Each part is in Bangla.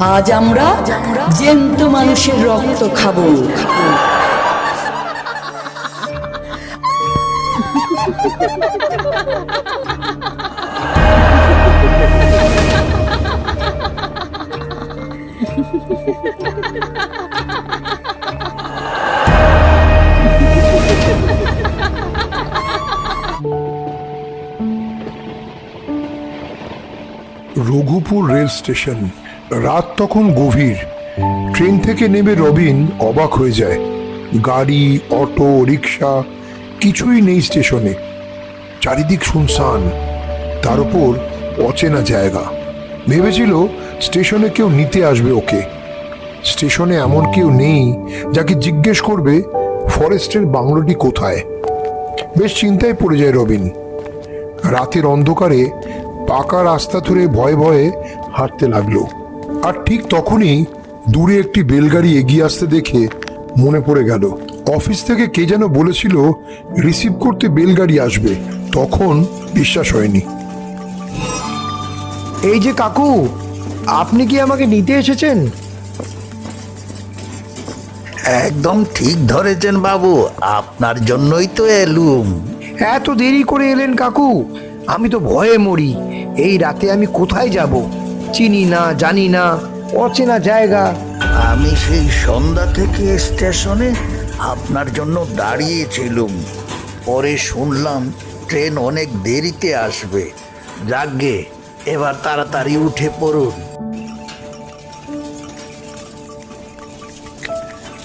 আজ আমরা জ্যান্ত মানুষের রক্ত খাব। রঘুপুর রেল স্টেশন রাত তখন গভীর। ট্রেন থেকে নেমে রবিন অবাক হয়ে যায়। গাড়ি, অটো রিক্সা কিছুই নেই স্টেশনে। চারিদিক শুনশান। তার উপর অচেনা জায়গা। ভেবেছিল স্টেশনে কেউ নিতে আসবে ওকে। স্টেশনে এমন কেউ নেই যাকে জিজ্ঞেস করবে, ফরেস্টের বাংলোটি কোথায়? বেশ চিন্তায় পড়ে যায় রবিন। রাতের অন্ধকারে পাকা রাস্তা ধরে ভয়ে ভয়ে হাঁটতে লাগল। আর ঠিক তখনই দূরে একটি বেলগাড়ি এগিয়ে আসতে দেখে মনে পড়ে গেল অফিস থেকে কে যেন বলেছিল রিসিভ করতে বেলগাড়ি আসবে। তখন বিশ্বাস হয়নি। এই যে কাকু আপনি কি আমাকে নিতে এসেছেন? একদম ঠিক ধরেছেন বাবু আপনার জন্যই তো এলুম। এত দেরি করে এলেন কাকু আমি তো ভয়ে মরি। এই রাতে আমি কোথায় যাব? চিনি না জানি না অচেনা জায়গা। আমি সেই সন্ধ্যা থেকে স্টেশনে আপনার জন্য দাঁড়িয়েছিলুম। পরে শুনলাম ট্রেন অনেক দেরিতে আসবে। যাগে এবার তাড়াতাড়ি উঠে পড়ুন।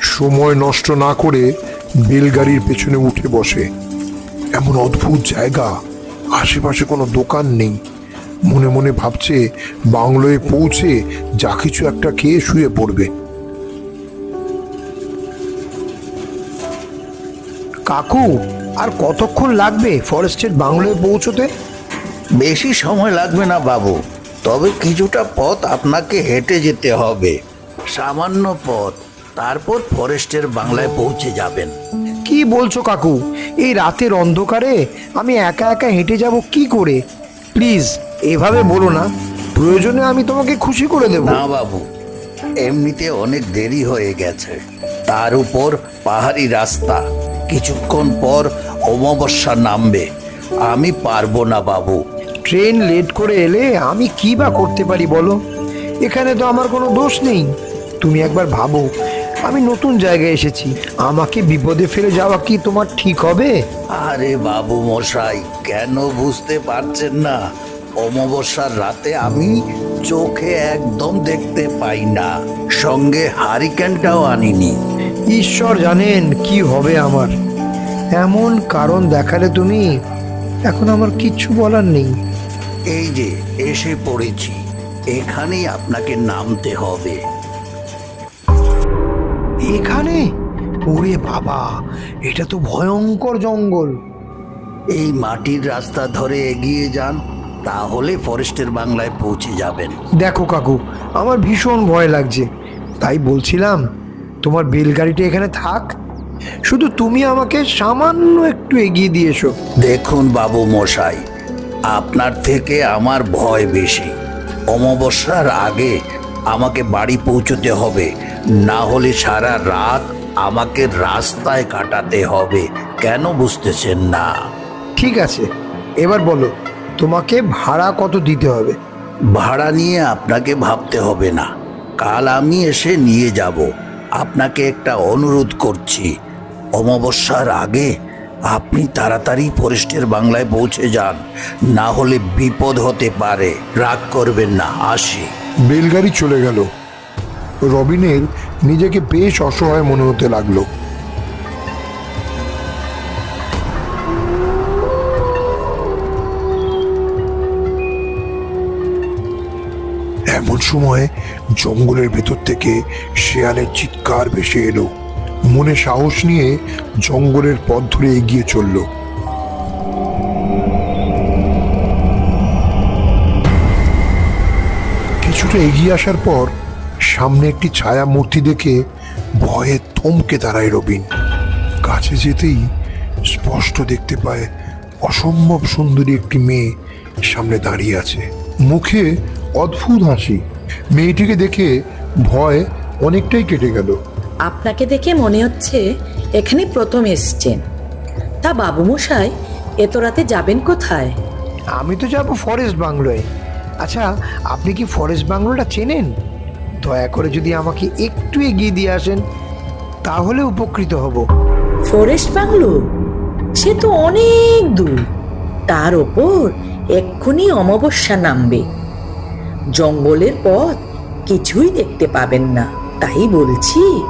সময় নষ্ট না করে বেলগাড়ির পেছনে উঠে বসে। এমন অদ্ভুত জায়গা আশেপাশে কোনো দোকান নেই। মনে মনে ভাবছে বাংলোয় পৌঁছে যা কিছু একটা খেয়ে শুয়ে পড়বে। কাকু আর কতক্ষণ লাগবে ফরেস্টের বাংলোয় পৌঁছতে? বেশি সময় লাগবে না বাবু তবে কিছুটা পথ আপনাকে হেঁটে যেতে হবে। সামান্য পথ তারপর ফরেস্টের বাংলায় পৌঁছে যাবেন। কি বলছো কাকু? এই রাতের অন্ধকারে আমি একা একা হেঁটে যাব কি করে? প্লিজ এভাবে বলো না প্রয়োজনে আমি তোমাকে খুশি করে দেব। না বাবু এমনিতে অনেক দেরি হয়ে গেছে। তার উপর পাহাড়ি রাস্তা। কিছুক্ষণ পর অমাবস্যা নামবে। আমি পারব না বাবু। ট্রেন লেট করে এলে আমি কি বা করতে পারি বলো? এখানে তো আমার কোনো দোষ নেই। তুমি একবার ভাবো আমি নতুন জায়গায় এসেছি। আমাকে বিপদে ফেলে যাওয়া কি তোমার ঠিক হবে? আরে বাবু মশাই কেন বুঝতে পারছেন না? অমাবস্যার রাতে আমি চোখে একদম দেখতে পাই না। সঙ্গে হারিকেনটাও আনিনি। ঈশ্বর জানেন কি হবে আমার। এমন কারণ দেখালে তুমি, এখন আমার কিচ্ছু বলার নেই। এই যে, এসে পড়েছি। এখানেই আপনাকে নামতে হবে। এখানে? ওরে বাবা, এটা তো ভয়ঙ্কর জঙ্গল। এই মাটির রাস্তা ধরে এগিয়ে যান। তাহলে ফরেস্টের বাংলায় পৌঁছে যাবেন। দেখো কাকু আমার ভীষণ ভয় লাগছে। তাই বলছিলাম তোমার বেলগাড়িটা এখানে থাক। শুধু তুমি আমাকে সামান্য একটু এগিয়ে দিয়ে এসো। দেখুন বাবু মশাই আপনার থেকে আমার ভয় বেশি। অমাবস্যার আগে আমাকে বাড়ি পৌঁছতে হবে না হলে সারা রাত আমাকে রাস্তায় কাটাতে হবে। কেন বুঝতেছেন না? ঠিক আছে এবার বলো। তোমাকে ভাড়া কত দিতে হবে? ভাড়া নিয়ে আপনাকে ভাবতে হবে না। কাল আমি এসে নিয়ে যাব। আপনাকে একটা অনুরোধ করছি। অমাবস্যার আগে আপনি তাড়াতাড়ি ফরেস্টের বাংলায় পৌঁছে যান। না হলে বিপদ হতে পারে। রাগ করবেন না আসি। বেলগাড়ি চলে গেল। রবিনের নিজেকে বেশ অসহায় মনে হতে লাগল। সময় জঙ্গলের ভেতর থেকে শেয়ালের চিৎকার ভেসে এলো। মনে সাহস নিয়ে জঙ্গলের পথ ধরে এগিয়ে চলল। কিছুটা এগিয়ে আসার পর সামনে একটি ছায়া মূর্তি দেখে ভয়ে থমকে দাঁড়ায় রবিন। কাছে যেতেই স্পষ্ট দেখতে পায় অসম্ভব সুন্দরী একটি মেয়ে সামনে দাঁড়িয়ে আছে। মুখে অদ্ভুত হাসি। মেয়েটিকে দেখে ভয় অনেকটাই কেটে গেল। আপনাকে দেখে মনে হচ্ছে এখানে প্রথম এসছেন। তা বাবু মশাই এত রাতে যাবেন কোথায়? আমি তো যাব ফরেস্ট বাংলোয়। আচ্ছা আপনি কি ফরেস্ট বাংলোটা চেনেন? দয়া করে যদি আমাকে একটু এগিয়ে দিয়ে আসেন তাহলে উপকৃত হব। Forest bungalow? সে তো অনেক দূর। তার ওপর এক্ষুনি অমাবস্যা নামবে। জঙ্গলের পথ কিছুই দেখতে পাবেন না, তাই বলছি,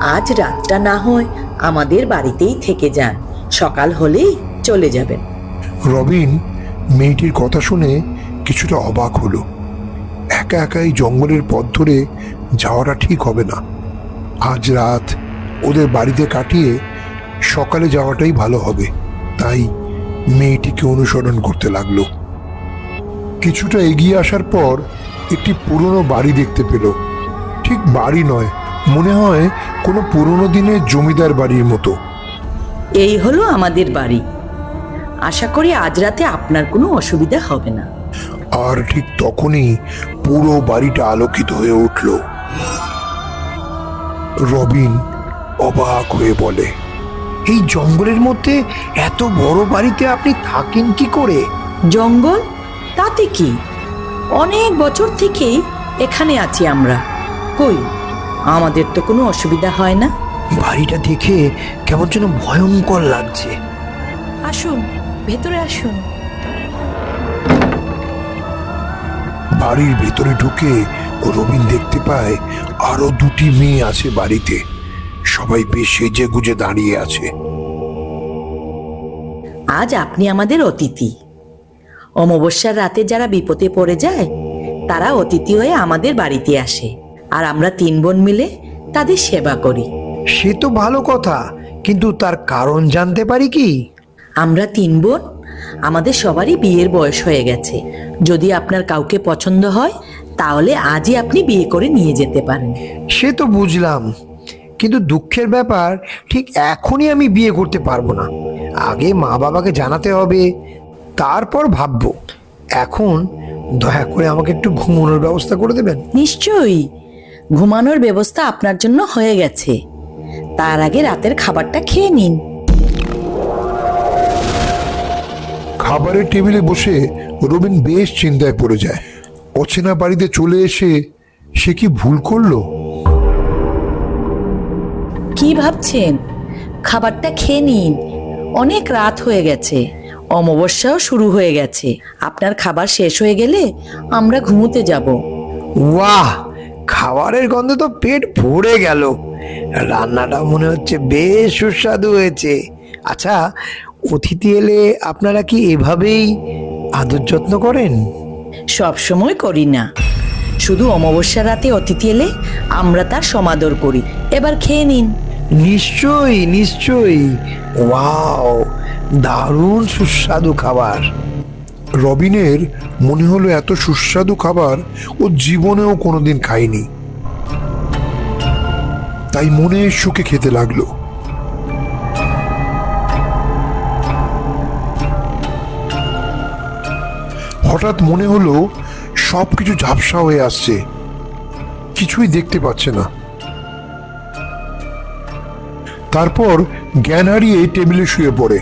আজ রাতটা না হয় আমাদের বাড়িতেই থেকে যান, সকাল হলেই চলে যাবেন। রবিন, মেয়েটির কথা শুনে কিছুটা অবাক হলো। একা একাই জঙ্গলের পথ ধরে যাওয়াটা ঠিক হবে না। আজ রাত ওদের বাড়িতে কাটিয়ে সকালে যাওয়াটাই ভালো হবে, তাই মেয়েটিকে অনুসরণ করতে লাগল। কিছুটা এগিয়ে আসার পর একটি পুরনো বাড়ি দেখতে পেল। ঠিক বাড়ি নয় মনে হয় কোনো পুরনো দিনের জমিদার বাড়ির মতো। এই হলো আমাদের বাড়ি। আশা করি আজ রাতে আপনার কোনো অসুবিধা হবে না। আর ঠিক তখনই পুরো বাড়িটা আলোকিত হয়ে উঠল। রবিন অবাক হয়ে বলে এই জঙ্গলের মধ্যে এত বড় বাড়িতে আপনি থাকেন কি করে? জঙ্গল? তাতে কি? অনেক বছর থেকেই এখানে আছি আমরা। কই আমাদের তো কোনো অসুবিধা হয় না। বাড়িটা দেখে কেমন যেন ভয়ঙ্কর লাগছে। আসুন ভেতরে আসুন। বাড়ির ভেতরে ঢুকে রবিন দেখতে পায় আরও দুটি মেয়ে আছে বাড়িতে। সবাই বেশ সেজে গুজে দাঁড়িয়ে আছে। আজ আপনি আমাদের অতিথি। অমাবস্যার রাতে যারা বিপদে পড়ে যায় তারা অতিথি হয়ে আমাদের বাড়িতে আসে। আর আমরা তিন বোন মিলে তাদের সেবা করি। সে তো ভালো কথা কিন্তু তার কারণ জানতে পারি কি? আমরা তিন বোন আমাদের সবারই বিয়ের বয়স হয়ে গেছে। যদি আপনার কাউকে পছন্দ হয় তাহলে আজই আপনি বিয়ে করে নিয়ে যেতে পারেন। সে তো বুঝলাম কিন্তু দুঃখের ব্যাপার ঠিক এখনই আমি বিয়ে করতে পারব না। আগে মা বাবাকে জানাতে হবে তারপর ভাববো। এখন দয়া করে আমাকে একটু ঘুমানোর ব্যবস্থা করে দেবেন? নিশ্চয়ই। ঘুমানোর ব্যবস্থা আপনার জন্য হয়ে গেছে। তার আগে রাতের খাবারটা খেয়ে নিন। খাবারের টেবিলে বসে রবিন বেশ চিন্তায় পড়ে যায়। অচেনা বাড়িতে চলে এসে সে কি ভুল করল? কি ভাবছেন? খাবারটা খেয়ে নিন। অনেক রাত হয়ে গেছে। অমাবস্যাও শুরু হয়ে গেছে। আপনার খাবার শেষ হয়ে গেলে আমরা ঘুমোতে যাব। ওয়াহ খাবারের গন্ধে তো পেট ভরে গেল। রান্নাটা মনে হচ্ছে বেশ সুস্বাদু হয়েছে। আচ্ছা অতিথি এলে আপনারা কি এভাবেই আদর যত্ন করেন? সব সময় করি না। শুধু অমাবস্যা রাতে অতিথি এলে আমরা তার সমাদর করি। এবার খেয়ে নিন। নিশ্চয়ই নিশ্চয়ই। ওয়াও, দারুণ সুস্বাদু খাবার। রবিনের মনে হলো এত সুস্বাদু খাবার ও জীবনেও কোনোদিন খায়নি। তাই মনে সুখে খেতে লাগল। হঠাৎ মনে হলো সব কিছু ঝাপসা হয়ে আসছে। কিছুই দেখতে পাচ্ছে না। তারপর জ্ঞান হারিয়ে টেবিলে শুয়ে পড়ে।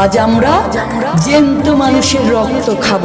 আজ আমরা জ্যান্ত মানুষের রক্ত খাব।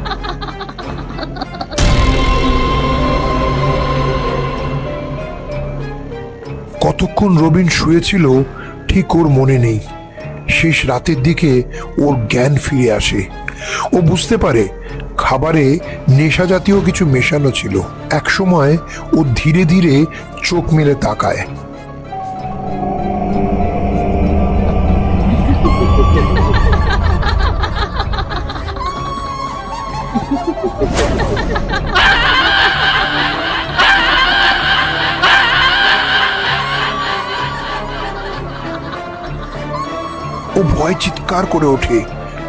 কতক্ষণ রবিন শুয়েছিল, ঠিক ওর মনে নেই। শেষ রাতের দিকে ওর জ্ঞান ফিরে আসে। ও বুঝতে পারে, খাবারে নেশা জাতীয় কিছু মেশানো ছিল। একসময় ও ধীরে ধীরে চোখ মেলে তাকায়। ভয় চিৎকার করে ওঠে।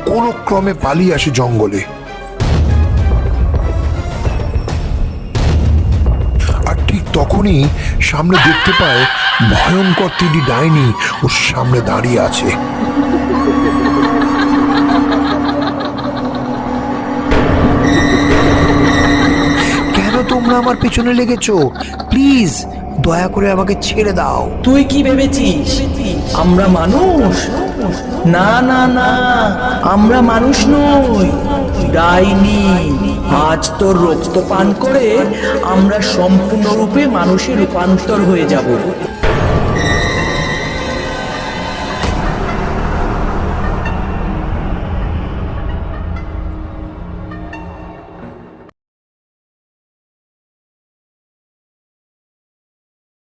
কোনো ক্রমে পালিয়ে আসে জঙ্গলে। আর ঠিক তখনই সামনে দেখতে পায় ভয়ঙ্কর তিনটি ডাইনি ওর সামনে দাঁড়িয়ে আছে। কেন তোমরা আমার পেছনে লেগেছো? প্লিজ, দয়া করে আমাকে ছেড়ে দাও। তুই কি ভেবেছিস? আমরা মানুষ? না না না, আমরা মানুষ নই, ডাইনি। আজ তো রক্ত পান করে আমরা সম্পূর্ণরূপে মানুষের রূপান্তর হয়ে যাব।